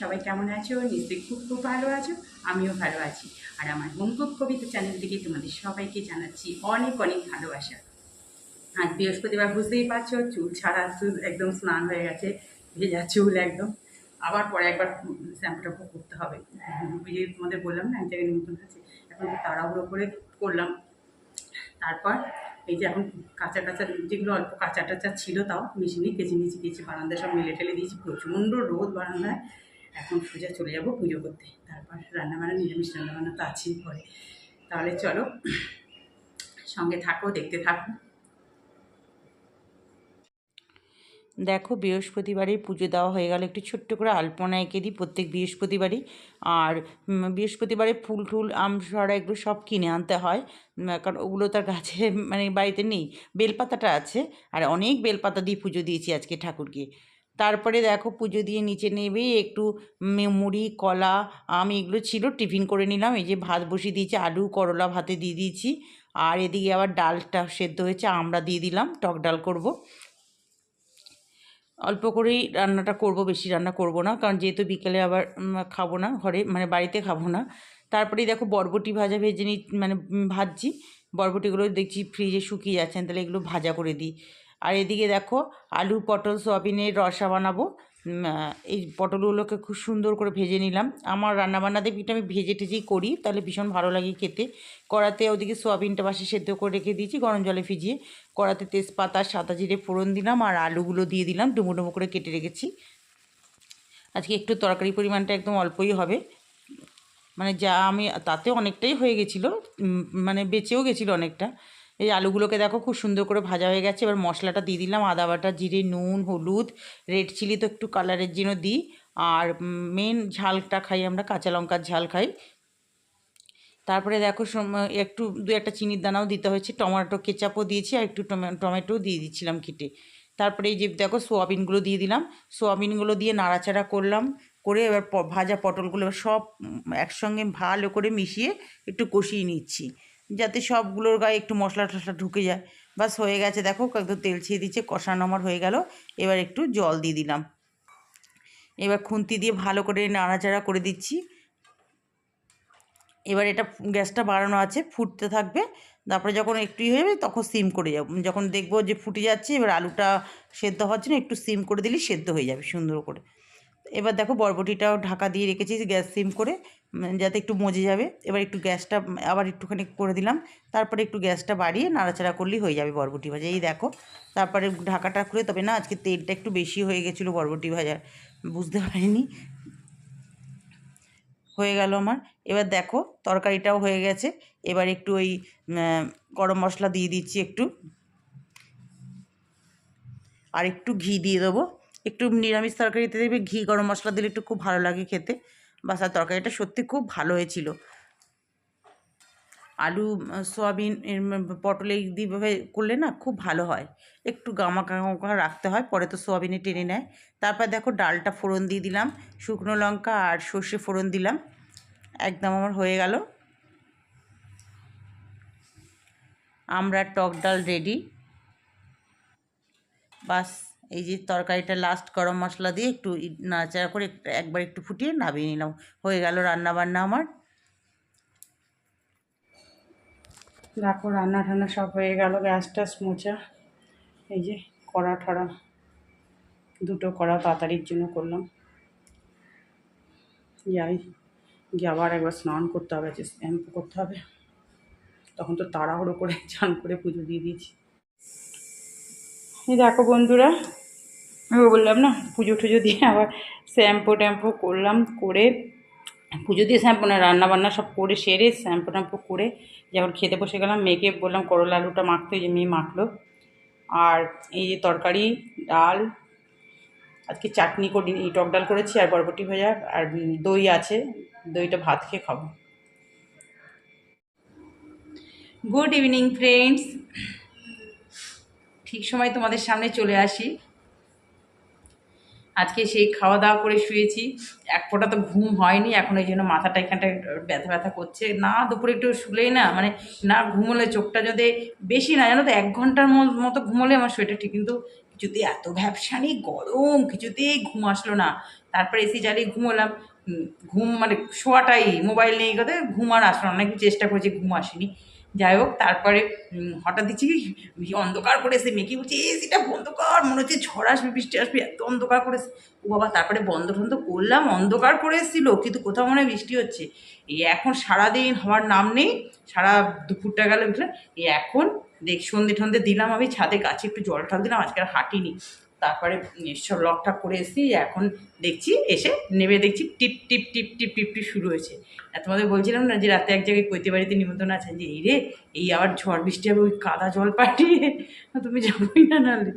সবাই কেমন আছো? নিশ্চয়ই খুব খুব ভালো আছো। আমিও ভালো আছি। আর আমার হোমকুক কবিতা চ্যানেল থেকে তোমাদের সবাইকে জানাচ্ছি অনেক অনেক ভালোবাসা। আজ বৃহস্পতিবার বুঝতেই পারছ, চুল ছাড়া চুল একদম স্নান হয়ে গেছে, ভেজা চুল একদম। আবার পরে একবার শ্যাম্পুটা করতে হবে। যে তোমাদের বললাম না এক জায়গায় নতুন আছে, এখন তাড়াহুড়ো করে করলাম। তারপর এই যে এখন কাঁচা কাঁচা যেগুলো অল্প কাঁচা টাচা ছিল তাও মেশিনে কেচে নিয়েছি কেচে বারান্দায় সব মেলে ঠেলে দিয়েছি। প্রচণ্ড রোদ বারান্দায়। এখন সোজা চলে যাব পুজো করতে। তারপর রান্নাবান্না, নিরামিষ রান্নাবান্না তো আছেই পরে তাহলে চলো, সঙ্গে থাকো, দেখতে থাকো। দেখো বৃহস্পতিবারে পুজো দেওয়া হয়ে গেল। একটু ছোট্ট করে আলপনা এঁকে দিই প্রত্যেক বৃহস্পতিবারই। আর বৃহস্পতিবারে ফুল টুল, আম সরা এগুলো সব কিনে আনতে হয়। কারণ ওগুলো তার গাছে মানে বাড়িতে নেই। বেলপাতাটা আছে। আর অনেক বেলপাতা দিয়ে পুজো দিয়েছি আজকে ঠাকুরকে। তারপরে দেখো পুজো দিয়ে নিচে নেবে, একটু মুড়ি, কলা, আম, এগুলো ছিল, টিফিন করে নিলাম। এই যে ভাত বসিয়ে দিয়েছি, আলু, করলা ভাতে দিয়ে দিয়েছি। আর এদিকে আবার ডালটা সেদ্ধ হয়েছে, আমরা দিয়ে দিলাম, টক ডাল করব। অল্প করেই রান্নাটা করব, বেশি রান্না করব না, কারণ যেহেতু বিকেলে আবার খাব না ঘরে মানে বাড়িতে খাব না। তারপরেই দেখো বরবটি ভাজা ভেজে নি মানে ভাজছি। বরবটিগুলো দেখছি ফ্রিজে শুকিয়ে যাচ্ছেন তাহলে এগুলো ভাজা করে দিই। আর এদিকে দেখো আলু, পটল, সোয়াবিনের রসা বানাবো। এই পটলগুলোকে খুব সুন্দর করে ভেজে নিলাম। আমার রান্নাবান্না দেখবি আমি ভেজে টেজেই করি, তাহলে ভীষণ ভালো লাগে খেতে। কড়াতে ওদিকে সোয়াবিনটা বাসে সেদ্ধ করে রেখে দিয়েছি, গরম জলে ভিজিয়ে। কড়াতে তেজপাতা, সাদা জিরে ফোড়ন দিলাম আর আলুগুলো দিয়ে দিলাম, ডুমো ডুমো করে কেটে রেখেছি। আজকে একটু তরকারি পরিমাণটা একদম অল্পই হবে। মানে যা আমি, তাতে অনেকটাই হয়ে গেছিল মানে বেঁচেও গেছিল অনেকটা। এই আলুগুলোকে দেখো খুব সুন্দর করে ভাজা হয়ে গেছে। এবার মশলাটা দিয়ে দিলাম। আদা বাটা, জিরে, নুন, হলুদ, রেড চিলি তো একটু কালারের জন্য দিই। আর মেন ঝালটা খাই আমরা, কাঁচা লঙ্কার ঝাল খাই। তারপরে দেখো একটু দু একটা চিনির দানাও দিতে হয়েছে। টমেটো, কেচাপও দিয়েছি আর একটু টমে- টমেটোও দিয়ে দিচ্ছিলাম কেটে তারপরে এই যে দেখো সোয়াবিনগুলো দিয়ে দিলাম। সোয়াবিনগুলো দিয়ে নাড়াচাড়া করলাম। করে এবার ভাজা পটলগুলো সব একসঙ্গে ভালো করে মিশিয়ে একটু কষিয়ে নিচ্ছি। যাতে সবগুলোর গায়ে একটু মশলা টশলা ঢুকে যায়। বাস হয়ে গেছে, দেখো একদম তেল ছিঁড়ে দিচ্ছে, কষানো আমার হয়ে গেল। এবার একটু জল দিয়ে দিলাম। এবার খুন্তি দিয়ে ভালো করে নাড়াচাড়া করে দিচ্ছি। এবার এটা গ্যাসটা বাড়ানো আছে, ফুটতে থাকবে। তারপরে যখন একটু হয়ে যাবে তখন সিম করে যাব। যখন দেখব যে ফুটে যাচ্ছে, এবার আলুটা সেদ্ধ হওয়ার জন্য একটু সিম করে দিলেই সেদ্ধ হয়ে যাবে সুন্দর করে। এবার দেখো বরবটিটাও ঢাকা দিয়ে রেখেছি, গ্যাস সিম করে। যাতে একটু মজে যাবে। এবার একটু গ্যাসটা আবার একটুখানি করে দিলাম। তারপরে একটু গ্যাসটা বাড়িয়ে নাড়াচাড়া করলেই হয়ে যাবে বরবটি ভাজা। এই দেখো, তারপরে ঢাকাটা খুলে, তবে না, আজকে তেলটা একটু বেশি হয়ে গেছিল বরবটি ভাজার। বুঝতে পারিনি। হয়ে গেল আমার। এবার দেখো, তরকারিটাও হয়ে গেছে। এবার একটু ওই গরম মশলা দিয়ে দিচ্ছি একটু। আর একটু ঘি দিয়ে দেবো। একটু নিরামিষ তরকারিতে দেখবে ঘি, গরম মশলা দিলে একটু খুব ভালো লাগে খেতে। বাস আর তরকারিটা সত্যি খুব ভালো হয়েছিল। আলু, সয়াবিন পটল দিয়ে করলে না খুব ভালো হয়। একটু গামা গামা রাখতে হয়, পরে তো সোয়াবিনে টেনে নেয়। তারপর দেখো ডালটা ফোড়ন দিয়ে দিলাম, শুকনো লঙ্কা আর সর্ষে ফোড়ন দিলাম। একদম আমার হয়ে গেল। আমরা টক ডাল রেডি বাস। এই যে তরকারিটা লাস্ট গরম মশলা দিয়ে একটু নাড়াচাড়া করে একবার একটু ফুটিয়ে নামিয়ে নিলাম। হয়ে গেল রান্না বান্না আমার। দেখো রান্না টান্না সব হয়ে গেল, গ্যাস ট্যাস মোচা এই যে কড়া ঠড়া, দুটো কড়া তাড়াতাড়ির জন্য করলাম। যাই, গিয়ে আবার একবার স্নান করতে হবে শ্যাম্পু করতে হবে। তখন তো তাড়াহুড়ো করে চান করে পুজো দিয়ে দিয়েছি। এই দেখো বন্ধুরা আমি বললাম, না, পুজো টুজো দিয়ে আবার শ্যাম্পু ট্যাম্পু করলাম, করে পুজো দিয়ে শ্যাম্পু না রান্না বান্না সব করে সেরে শ্যাম্পু ট্যাম্পু করে যখন খেতে বসে গেলাম, মেয়েকে বললাম, করলা আলুটা মাখতে। যে মেয়ে মাখলো। আর এই যে তরকারি, ডাল, আজকে চাটনি করি টক ডাল করেছি, আর বরবটি ভাজা, আর দই আছে, দইটা ভাত খেয়ে খাব। গুড ইভিনিং ফ্রেন্ডস ঠিক সময় তোমাদের সামনে চলে আসি। আজকে সেই খাওয়া দাওয়া করে শুয়েছি। এক ফোঁটা তো ঘুম হয়নি, এখন এই জন্য মাথাটা এখানটায় ব্যথা ব্যথা করছে। না, দুপুরে একটু শুলেই না মানে না ঘুমোলে চোখটা যদি বেশি না, জানো তো, এক ঘণ্টার মতো ঘুমোলে আমার শরীরটা ঠিক, কিন্তু কিছুতে এত ভ্যাবসানি গরম, কিছুতেই ঘুম আসলো না। তারপরে এসি জ্বালিয়ে ঘুমোলাম। ঘুম মানে শোয়াটাই, মোবাইল নেই কথা ঘুম আর আসলো অনেক চেষ্টা করেছি, ঘুম আসেনি। যাই হোক, তারপরে হঠাৎ দেখছি অন্ধকার করেছে মেকি বলছে এসিটা বন্ধ কর মনে হচ্ছে ঝড় আসবে, বৃষ্টি আসবে, এত অন্ধকার করেছে ও বাবা, তারপরে বন্ধ টন্ধ করলাম, অন্ধকার করে এসেছিল, কিন্তু কোথাও মনে হয় বৃষ্টি হচ্ছে। এই এখন সারাদিন হওয়ার নাম নেই, সারা দুপুরটা গেল এই এখন দেখ, সন্ধে টন্ধে দিলাম আমি ছাদে, গাছে একটু জল টল দিলাম, আজকে আর হাঁটিনি। তারপরে সব লকটা করে এসেছি, এখন দেখছি, এসে নেমে দেখছি, টিপ টিপ টিপ টিপ টিপ টিপ শুরু হয়েছে। তোমাদের বলছিলাম না যে রাতে এক জায়গায় কৈতে বাড়িতে নিমন্ত্রণ আছে, যে এই রে, এই আবার ঝড় বৃষ্টি হবে, ওই কাদা জল পাঠিয়ে তুমি যাবোই না নাহলে।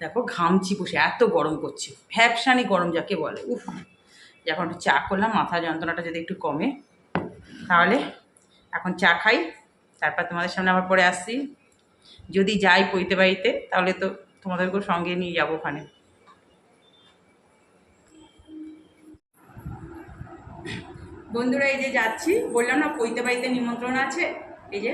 দেখো, ঘামছি বসে, এত গরম করছে ভ্যাবসানি গরম যাকে বলে, উফ। একটু চা করলাম, মাথা যন্ত্রণাটা যদি একটু কমে, তাহলে এখন চা খাই, তারপর তোমাদের সামনে আবার পরে আসছি। যদি যাই পৈতে বাড়িতে, তাহলে তো তোমাদেরকেও সঙ্গে নিয়ে যাব ওখানে। বন্ধুরা, এই যে যাচ্ছি। বললাম না, পৈতে বাড়িতে নিমন্ত্রণ আছে। এই যে,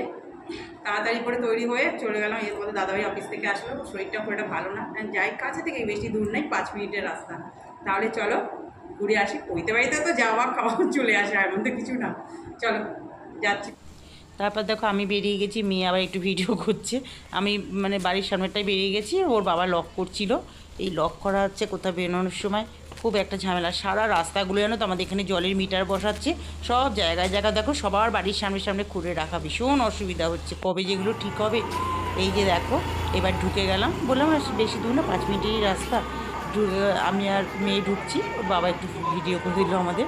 তাড়াতাড়ি করে তৈরি হয়ে চলে গেলাম। এর মধ্যে দাদাভাই অফিস থেকে আসলো। শরীরটা খুব একটা ভালো না। যাই, কাছে থেকে বেশি দূর নেই, পাঁচ মিনিটের রাস্তা। তাহলে চলো, ঘুরে আসি। পৈতে বাড়িতে তো যাওয়া, খাওয়া, চলে আসে, এমন তো কিছু না। চলো, যাচ্ছি। তারপর দেখো আমি বেরিয়ে গেছি, মেয়ে আবার একটু ভিডিও করছে। আমি মানে বাড়ির সামনেটাই বেরিয়ে গেছি, ওর বাবা লক করছিল। এই লক করা হচ্ছে কোথাও বেরোনোর সময়। খুব একটা ঝামেলা। সারা রাস্তাগুলো জানো তো, আমাদের এখানে জলের মিটার বসাচ্ছে। সব জায়গায় জায়গায় দেখো সবার বাড়ির সামনে সামনে খুঁড়ে রাখা। ভীষণ অসুবিধা হচ্ছে। কবে যেগুলো ঠিক হবে, এই যে দেখো, এবার ঢুকে গেলাম। বললাম আর বেশি দূর না, পাঁচ মিনিটেরই রাস্তা। আমি আর মেয়ে ঢুকছি। বাবা একটু ভিডিও করে দিল আমাদের।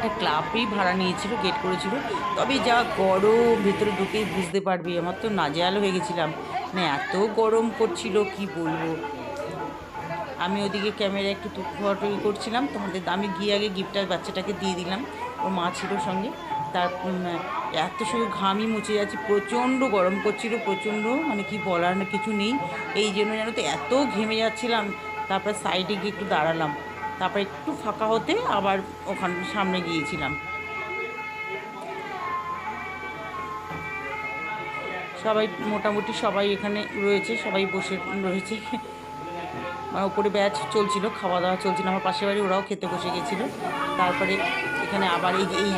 একটা ক্লাবই ভাড়া নিয়েছিল গেট করেছিল। তবে যা গরম, ভেতরে ঢুকেই বুঝতে পারবি, আমার তো নাজেহাল হয়ে গেছিলাম। মানে এত গরম করছিল কি বলব? আমি ওদিকে ক্যামেরা একটু ফটো করছিলাম। তোমাদের আমি গিয়ে আগে গিফটার বাচ্চাটাকে দিয়ে দিলাম। ওর মা ছিল সঙ্গে। তার এত শুধু ঘামই মুছে যাচ্ছে, প্রচণ্ড গরম করছিল প্রচণ্ড মানে কি বলার কিছু নেই। এই জন্য জানো তো এত ঘেমে যাচ্ছিলাম। তারপর সাইডে গিয়ে একটু দাঁড়ালাম। তারপর একটু ফাঁকা হতে আবার ওখান সামনে গিয়েছিলাম। সবাই মোটামুটি সবাই এখানে রয়েছে, সবাই বসে রয়েছে। আমার উপরে ব্যাচ চলছিল খাওয়া দাওয়া চলছিল, আমার পাশের বাড়ি ওরাও খেতে বসে গেছিল। তারপরে এখানে আবার এই এই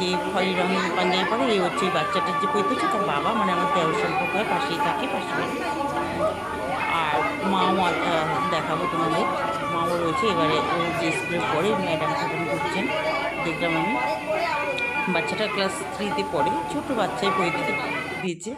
যে খয়েরি রঙের পাঞ্জাবি পরে, এই হচ্ছে বাচ্চাটার যে পৈতে হচ্ছে তার বাবা মানে আমার দেওয়ার সম্পর্ক হয়, পাশেই থাকে বাড়ি আর মাও দেখাবো তোমাদের। মাও রয়েছে, এবারে ও যে স্কুলে পড়ে ম্যাডাম ম্যাডাম ঘুরছেন দেখলাম আমি। বাচ্চাটা ক্লাস থ্রিতে পড়ে, ছোটো বাচ্চাই বই দিতে দিয়েছে।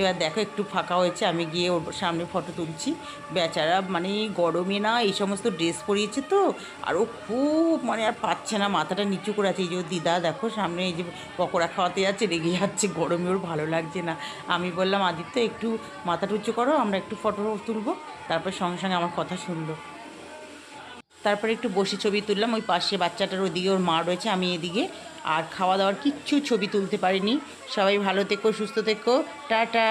এবার দেখো, একটু ফাঁকা হয়েছে, আমি গিয়ে ওর সামনে ফটো তুলছি। বেচারা মানে গরমে না, এই সমস্ত ড্রেস পরিয়েছে তো, আর ও খুব মানে আর পাচ্ছে না, মাথাটা নিচু করে আছে। এই যে দিদা, দেখো, সামনে এই যে পকোড়া খাওয়াতে যাচ্ছে, রেগে যাচ্ছে, গরমে ওর ভালো লাগছে না। আমি বললাম, আদিত্য, একটু মাথাটা উঁচু করো, আমরা একটু ফটো তুলবো। তারপর সঙ্গে সঙ্গে আমার কথা শুনলো। তারপরে একটু বসে ছবি তুললাম, ওই পাশে বাচ্চাটার ওদিকে ওর মা রয়েছে, আমি এদিকে। আর খাওয়া দাওয়ার কিচ্ছু ছবি তুলতে পারিনি। সবাই ভালো থেকো, সুস্থ থেকো। টাটা!